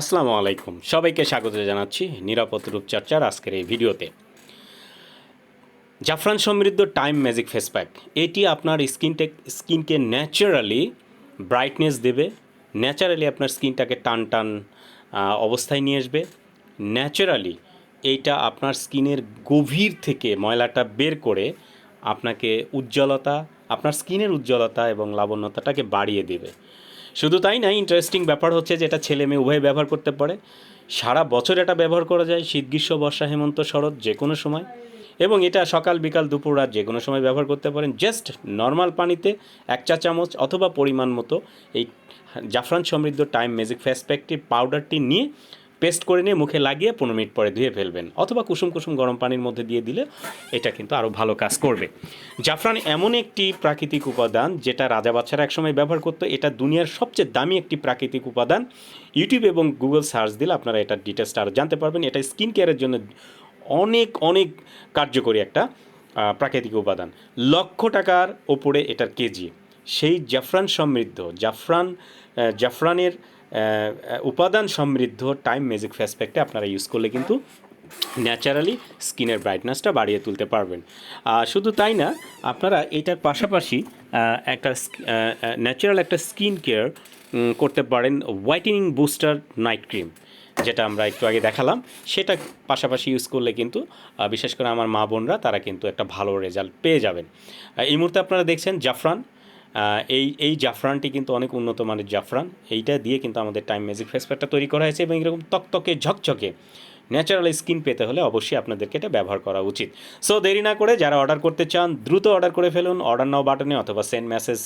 আসসালামু আলাইকুম। সবাইকে স্বাগত জানাচ্ছি নিরাপদ রূপচর্চার আজকের এই ভিডিওতে। জাফরান সমৃদ্ধ টাইম ম্যাজিক ফেস প্যাক। এটি আপনার স্কিনটে স্কিনকে ন্যাচারালি ব্রাইটনেস দেবে, ন্যাচারালি আপনার স্কিনটাকে টান টান অবস্থায় নিয়ে আসবে। ন্যাচারালি এইটা আপনার স্কিনের গভীর থেকে ময়লাটা বের করে আপনাকে উজ্জ্বলতা, আপনার স্কিনের উজ্জ্বলতা এবং লাবণ্যতাটাকে বাড়িয়ে দেবে। শুধু তাই না ইন্টারেস্টিং ব্যাপার হচ্ছে যে এটা ছেলে মেয়ে উভয় ব্যবহার করতে পারে। সারা বছর এটা ব্যবহার করা যায়, শীত, গ্রীষ্ম, বর্ষা, হেমন্ত, শরৎ, যে কোনো সময়। এবং এটা সকাল, বিকাল, দুপুর, রাত যে কোনো সময় ব্যবহার করতে পারেন। জাস্ট নর্মাল পানিতে এক চা চামচ অথবা পরিমাণ মতো এই জাফরান সমৃদ্ধ টাইম ম্যাজিক ফেসপ্যাকটি পাউডারটি নিয়ে পেস্ট করে নিয়ে মুখে লাগিয়ে পনেরো মিনিট পরে ধুয়ে ফেলবেন। অথবা কুসুম কুসুম গরম পানির মধ্যে দিয়ে দিলে এটা কিন্তু আরও ভালো কাজ করবে। জাফরান এমন একটি প্রাকৃতিক উপাদান যেটা রাজা বাচ্চারা একসময় ব্যবহার করতো। এটা দুনিয়ার সবচেয়ে দামি একটি প্রাকৃতিক উপাদান। ইউটিউব এবং গুগল সার্চ দিলে আপনারা এটার ডিটেলসটা আরও জানতে পারবেন। এটা স্কিন কেয়ারের জন্য অনেক অনেক কার্যকরী একটা প্রাকৃতিক উপাদান। লক্ষ টাকার ওপরে এটার কেজি। সেই জাফরান সমৃদ্ধ। জাফরান জাফরানের উপাদান সমৃদ্ধ টাইম ম্যাজিক ফেস প্যাকটা আপনারা ইউজ করলে কিন্তু ন্যাচারালি স্কিনের ব্রাইটনেসটা বাড়িয়ে তুলতে পারবেন। শুধু তাই না, আপনারা এটার পাশাপাশি একটা ন্যাচারাল একটা স্কিন কেয়ার করতে পারেন হোয়াইটেনিং বুস্টার নাইট ক্রিম যেটা আমরা একটু আগে দেখালাম। সেটা পাশাপাশি ইউজ করলে কিন্তু বিশেষ করে আমার মা বোনরা, তারা কিন্তু একটা ভালো রেজাল্ট পেয়ে যাবেন। এই মুহূর্তে আপনারা দেখছেন জাফরান এই এই জাফরানটি কিন্তু অনেক উন্নত মানের জাফরান। এইটা দিয়ে কিন্তু আমাদের টাইম ম্যাজিক ফেস প্যাকটা তৈরি করা হয়েছে এবং এরকম তকতকে ঝকঝকে ন্যাচারাল স্কিন পেতে হলে অবশ্যই আপনাদেরকে এটা ব্যবহার করা উচিত। সো দেরি না করে যারা অর্ডার করতে চান, দ্রুত অর্ডার করে ফেলুন। অর্ডার নাও বাটনে অথবা সেন্ড মেসেজ